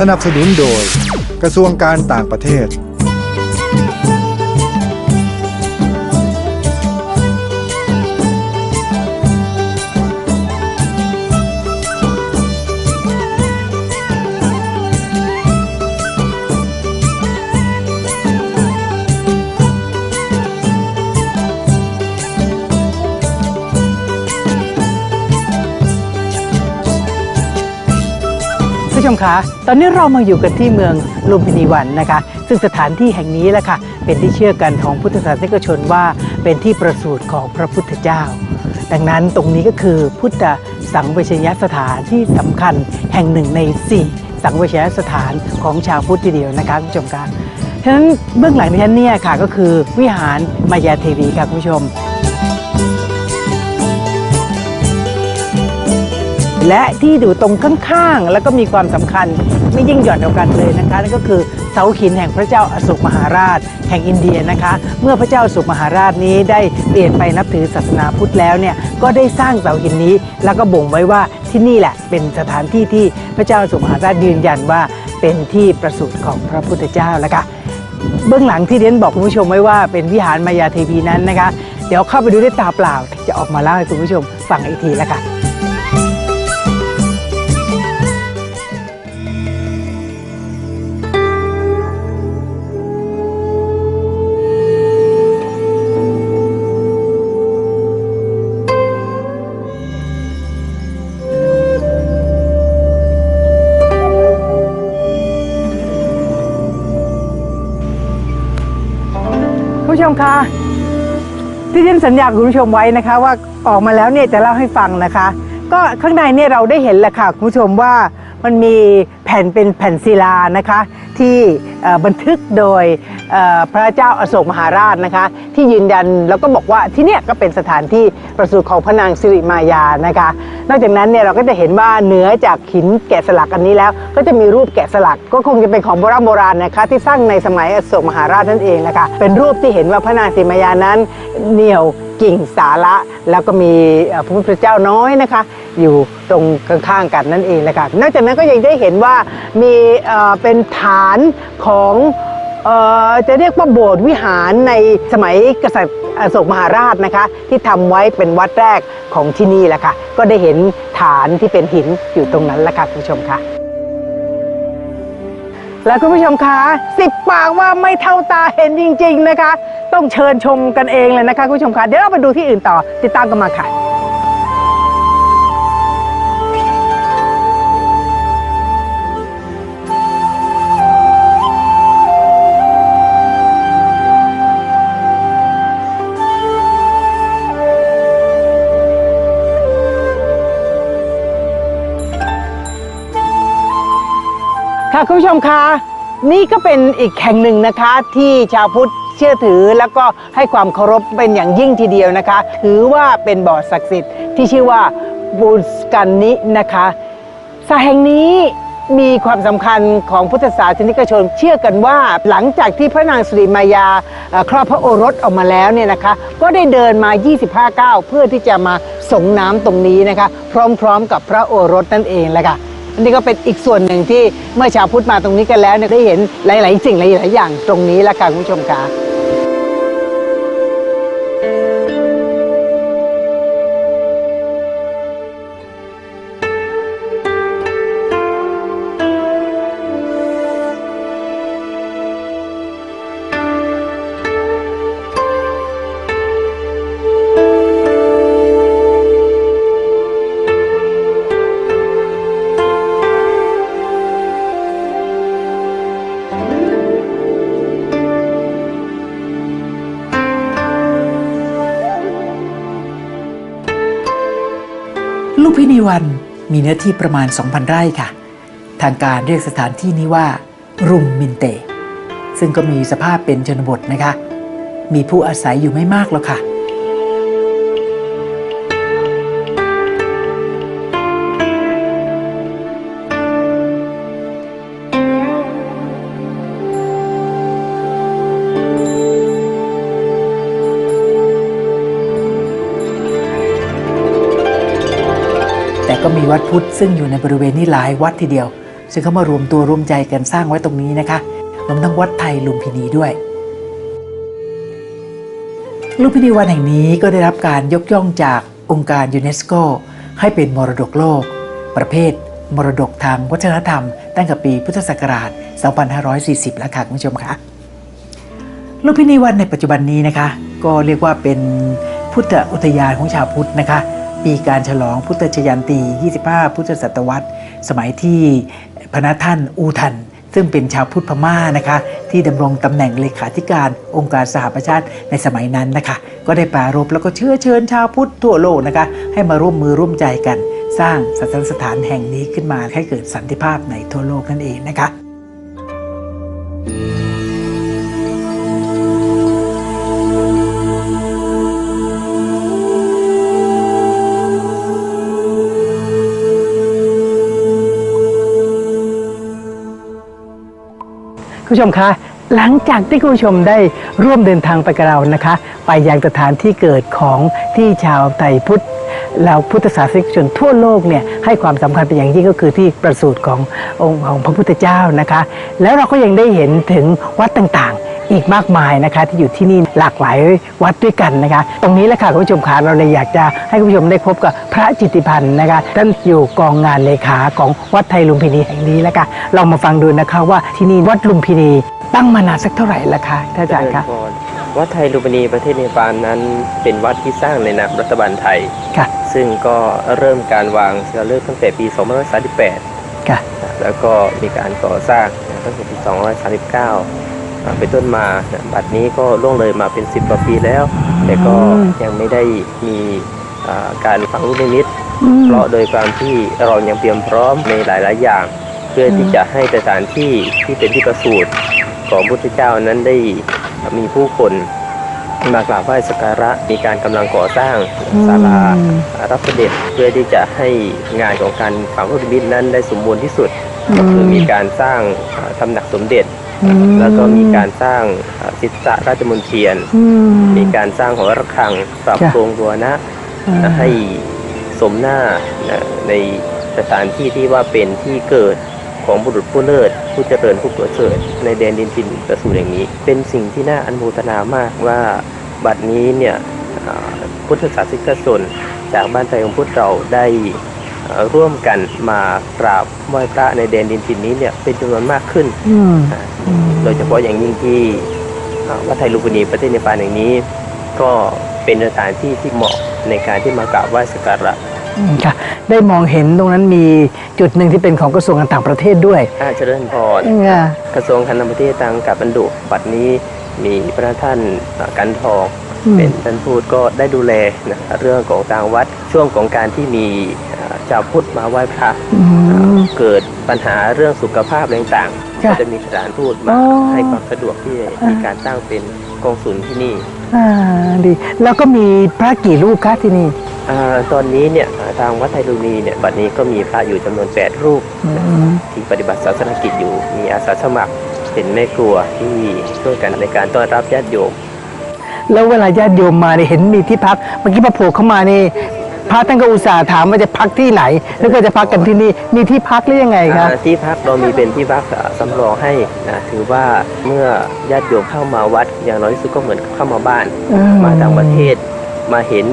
สนับสนุนโดย กระทรวงการต่างประเทศ ผู้ชมคะตอนนี้เรามาอยู่กันที่เมืองลุมพินีวันนะคะ ซึ่งสถานที่แห่งนี้แหละค่ะ เป็นที่เชื่อกันของพุทธศาสนิกชนว่าเป็นที่ประสูติของพระพุทธเจ้า ดังนั้นตรงนี้ก็คือพุทธสังเวชยสถานที่สำคัญแห่งหนึ่งใน 4 สังเวชยสถานของชาวพุทธทีเดียวนะคะคุณผู้ชมคะฉะนั้นเบื้องหลังดิฉันเนี่ยค่ะก็คือวิหารมายาเทวีค่ะคุณผู้ชม และที่อยู่ตรงข้างๆ แล้วก็มีความสำคัญไม่ยิ่งหย่อนเดียวกันเลยนะคะนั่นก็คือเสาหินแห่งพระเจ้าอโศกมหาราช แห่งอินเดียนะคะ เมื่อพระเจ้าอโศกมหาราชนี้ได้เปลี่ยนไปนับถือศาสนาพุทธแล้วเนี่ยก็ได้สร้างเสาหินนี้ แล้วก็บ่งไว้ว่าที่นี่แหละเป็นสถานที่ที่พระเจ้าอโศกมหาราชยืนยันว่าเป็นที่ประสูติของพระพุทธเจ้าแล้วค่ะเบื้องหลังที่เรียนบอกคุณผู้ชมไว้ว่าเป็นวิหารมายาเทวีนั้นนะคะ เดี๋ยวเข้าไปดูด้วยตาเปล่า จะออกมาเล่าให้คุณผู้ชมฟังอีกทีแล้วค่ะ ชมคะที่ฉันสัญญาคุณผู้ชมไว้นะคะ ว่าออกมาแล้วเนี่ยจะเล่าให้ฟังนะคะ ก็ข้างในเนี่ยเราได้เห็นแหละค่ะคุณผู้ชมว่า มันมีแผ่นเป็นแผ่นศิลานะคะที่บันทึกโดยพระเจ้าอาโศกมหาราชนะคะที่ยืนยันแล้วก็บอกว่าที่เนี่ยก็เป็นสถานที่ประสูติของพระนางสิริมายานะคะนอกจากนั้นเนี่ยเราก็จะเห็นว่าเหนือจากหินแกะสลักอันนี้แล้ว ก็จะมีรูปแกะสลัก ก็คงจะเป็นของโบราณโบราณนะคะที่สร้างในสมัยอโศกมหาราชนั่นเองนะคะเป็นรูปที่เห็นว่าพระนางสิริมายานั้นเหนี่ยว กิ่งสาระแล้วก็มีพระพุทธเจ้าน้อยนะคะ อยู่ตรงข้างๆกันนั่นเองแหละค่ะนอกจากนั้นก็ยังได้เห็นว่ามีเป็นฐานของออจะเรียกว่าโบสถ์วิหารในสมัยกษัตริย์อโศกมหาราชนะคะ ที่ทำไว้เป็นวัดแรกของที่นี่แหละค่ะ ก็ได้เห็นฐานที่เป็นหินอยู่ตรงนั้นแหละค่ะคุณผู้ชมค่ะ และคุณผู้ชมคะสิบปากว่าไม่เท่าตาเห็นจริง ๆนะคะ ต้องเชิญชมกันเองเลยนะคะคุณผู้ชมคะเดี๋ยวเราไปดูที่อื่นต่อติดตามกันมาค่ะ ค่ะคุณผู้ชมคะนี่ก็เป็นอีกแห่งหนึ่งนะคะ ที่ชาวพุทธเชื่อถือแล้วก็ให้ความเคารพเป็นอย่างยิ่งทีเดียวนะคะ ถือว่าเป็นบ่อศักดิ์สิทธิ์ที่ชื่อว่าบูสกันนินะคะสระแห่งนี้มีความสำคัญของพุทธศาสนิกชนเชื่อกันว่าหลังจากที่พระนางสุริมายาครอบพระโอรสออกมาแล้วเนี่ยนะคะ ก็ได้เดินมา 25 ก้าวเพื่อที่จะมาส่งน้ำตรงนี้นะคะ พร้อมๆกับพระโอรสนั่นเองแหละค่ะ นนี้ก็เป็นอีกส่วนหนึ่งที่เมื่อชาวพุทธมาตรงนี้กันแล้วเนี่ยได้เห็นหลาย ๆ สิ่งหลายๆอย่างตรงนี้แล้วค่ะคุณผู้ชมค่ะ ลูกพินีวันมีเนื้อที่ประมาณ 2,000 ไร่ค่ะ ทางการเรียกสถานที่นี้ว่า รุมมินเต ซึ่งก็มีสภาพเป็นชนบทนะคะ มีผู้อาศัยอยู่ไม่มากหรอกค่ะ วัดพุทธซึ่งอยู่ในบริเวณนี้หลายวัดทีเดียว ซึ่งเขามารวมตัวรวมใจกันสร้างไว้ตรงนี้นะคะรวมทั้งวัดไทยลุมพินีด้วยลุมพินีวันแห่งนี้ก็ได้รับการยกย่องจากองค์การยูเนสโกให้เป็นมรดกโลก ประเภท มรดกทางวัฒนธรรม ตั้งแต่ปีพุทธศักราช 2540 แล้วค่ะคุณผู้ชมคะลุมพินีวันในปัจจุบันนี้นะคะ ก็เรียกว่าเป็นพุทธอุทยานของชาวพุทธนะคะ ปีการฉลองพุทธชยันตี 25 พุทธศตวรรษ สมัยที่พระนาท่านอูทัน ซึ่งเป็นชาวพุทธพม่านะคะ ที่ดำรงตำแหน่งเลขาธิการองค์การสหประชาชาติในสมัยนั้นนะคะ ก็ได้ปรารภแล้วก็เชื้อเชิญชาวพุทธทั่วโลกนะคะ ให้มาร่วมมือร่วมใจกัน สร้างศาสนสถานแห่งนี้ขึ้นมาให้เกิดสันติภาพในทั่วโลกนั่นเองนะคะคุณ ผู้ชมคะหลังจากที่คุณผู้ชมได้ร่วมเดินทางไปกับเรานะคะ ไปยังสถานที่เกิดของที่ชาวไทยพุทธแล้วพุทธศาสนิกชนทั่วโลกเนี่ยให้ความสำคัญเป็นอย่างยิ่งก็คือที่ประสูติขององค์ของพระพุทธเจ้านะคะ แล้วเราก็ยังได้เห็นถึงวัดต่าง อีกมากมายนะคะ ที่อยู่ที่นี่หลากหลายวัดด้วยกันนะคะ ตรงนี้แหละค่ะคุณผู้ชมคะเราเลยอยากจะให้คุณผู้ชมได้พบกับพระจิตติพันธ์นะคะท่านอยู่กองงานเลขาของวัดไทยลุมพินีแห่งนี้แล้วค่ะเรามาฟังดูนะคะว่าที่นี่วัดลุมพินีตั้งมานานสักเท่าไหร่ละคะท่านอาจารย์คะเจริญพรวัดไทยลุมพินีประเทศเนปาลนั้นเป็นวัดที่สร้างในนามรัฐบาลไทย ค่ะ ซึ่งก็เริ่มการวางศิลาฤกษ์ตั้งแต่ปี 2538 ค่ะ แล้วก็มีการก่อสร้างตั้งแต่ปี239อ่า เป็นต้นมาบัดนี้ก็ล่วงเลยมาเป็น10กว่าปีแล้ว แต่ก็ยังไม่ได้มีอ่าการฝังลูกนิมิตเพราะโดยความที่เรายังเตรียมพร้อมในหลาย ๆ อย่าง เพื่อที่จะให้สถานที่ที่เป็นที่ประสูติของพุทธเจ้านั้นได้มีผู้คนมากราบไหว้สักการะมีการกำลังก่อสร้างศาลารับเสด็จเพื่อที่จะให้งานของการฝังพระพุทธมิตรนั้นได้สมบูรณ์ที่สุดก็คือมีการสร้างอ่าตำหนักสมเด็จ แล้วก็มีการสร้างอ่าศิษสะราชมนเทียน อืม มีการสร้างหอระฆังปรับจ้ะปรุงบัวนะ อ่า ให้สมหน้านะในสถานที่ที่ว่าเป็นที่เกิดของบุรุษผู้เลิศ ผู้เจริญผู้ประเสริฐในแดนดินทินประสูติอย่างนี้ เป็นสิ่งที่น่าอนุโมทนามากว่าบัดนี้เนี่ยอ่าพุทธศาสนิกชนจากบ้านไทยของพุทธเราได้อ่า ร่วมกันมากราบไหว้พระในแดนดินทินนี้เนี่ยเป็นจำนวนมากขึ้น อืมอ่าโดยเฉพาะอย่างยิ่งที่อ่าวัดไทยลุมพินีประเทศเนปาลแห่งนี้ ก็เป็นสถานที่ที่เหมาะในการที่มากราบไหว้สักการะอืมค่ะ ได้มองเห็นตรงนั้นมีจุดหนึ่งที่เป็นของกระทรวงการต่างประเทศด้วยอาเจริญพรอ่ากระทรวงการต่างประเทศทางกับบรรดุบัดนี้มีพระท่านอ่ากันทอง อืม เป็นท่านพูดก็ได้ดูแลนะเรื่องของทางวัดช่วงของการที่มีอ่า ชาวพุทธมาไหว้พระอืมเกิดปัญหาเรื่องสุขภาพอะไรต่างๆค่ะก็จะมีสถานทูตมาอ๋อให้ความสะดวกที่มีการตั้งเป็นกองศูนย์ที่นี่อ่าดี แล้วก็มีพระกี่รูปคะที่นี่อาตอนนี้เนี่ยอ่าทางวัดไทยลุนีเนี่ยบัดนี้ก็มีพระอยู่จำนวน 8 รูปอืมที่ปฏิบัติศาสนกิจอยู่ มีอาสาสมัครเป็นแม่ครัวที่ช่วยกันในการต้อนรับญาติโยมแล้วเวลาญาติโยมมาเนี่ยเห็นมีที่พักเมื่อกี้พระโผล่เข้ามานี่ พระท่านก็อุตส่าห์ถามว่าจะพักที่ไหน แล้วก็จะพักกันที่นี่มีที่พักหรือยังไงคะอ่าที่พักเรามีเป็นที่พักอ่าสำรองให้นะถือว่าเมื่อญาติโยมเข้ามาวัด อย่างน้อยที่สุดก็เหมือนเข้ามาบ้าน อืม มาต่างประเทศ มาเห็น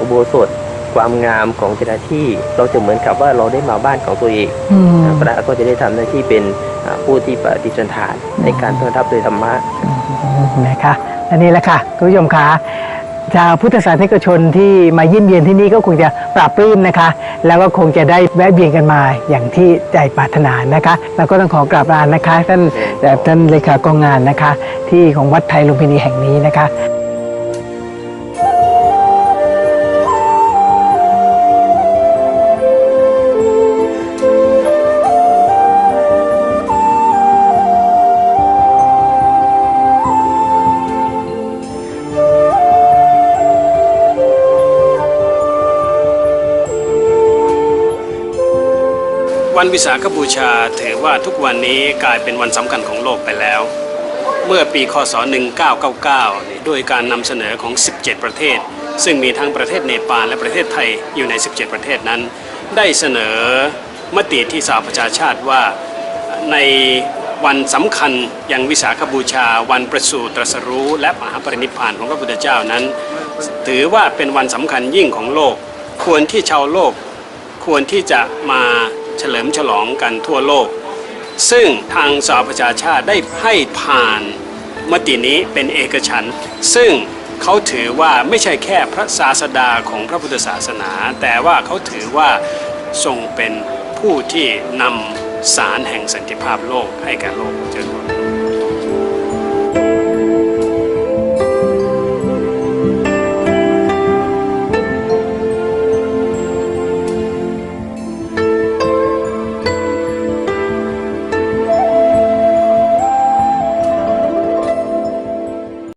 อุโบสถ ความงามของเจ้าหน้าที่เราจะเหมือนกับว่าเราได้มาบ้านของตัวเองอืมพระก็จะได้ทำหน้าที่เป็นอ่าผู้ที่ปฏิสันฐานในการต้อนรับโดยธรรมะ นะคะอันนี้แหละค่ะคุณผู้ชมคะ ชาวพุทธศาสนิกชนที่มาเยี่ยมเยียนที่นี่ก็คงจะปราบปลื้มนะคะ แล้วก็คงจะได้แวะเวียนกันมาอย่างที่ใจปรารถนานะคะแล้วก็ต้องขอกราบลานะคะ ท่านท่านเลขากองงานนะคะ ที่ของวัดไทยลุมพินีแห่งนี้นะคะ วันวิสาขบูชาถือว่าทุกวันนี้กลายเป็นวันสำคัญของโลกไปแล้ว เมื่อปีคศ 1999 ด้วยการนำเสนอของ 17 ประเทศ ซึ่งมีทั้งประเทศเนปาลและประเทศไทยอยู่ใน 17 ประเทศนั้น ได้เสนอมติที่สหประชาชาติว่าในวันสำคัญอย่างวิสาขบูชา วันประสูติตรัสรู้และมหาปรินิพพานของพระพุทธเจ้านั้น ถือว่าเป็นวันสำคัญยิ่งของโลก ควรที่ชาวโลกควรที่จะมา เฉลิมฉลองกันทั่วโลก ซึ่งทางสหประชาชาติได้ให้ผ่านมตินี้เป็นเอกฉันท์ซึ่งเขาถือว่าไม่ใช่แค่พระศาสดาของพระพุทธศาสนา แต่ว่าเขาถือว่าทรงเป็นผู้ที่นำสารแห่งสันติภาพโลกให้แก่โลกเจริญ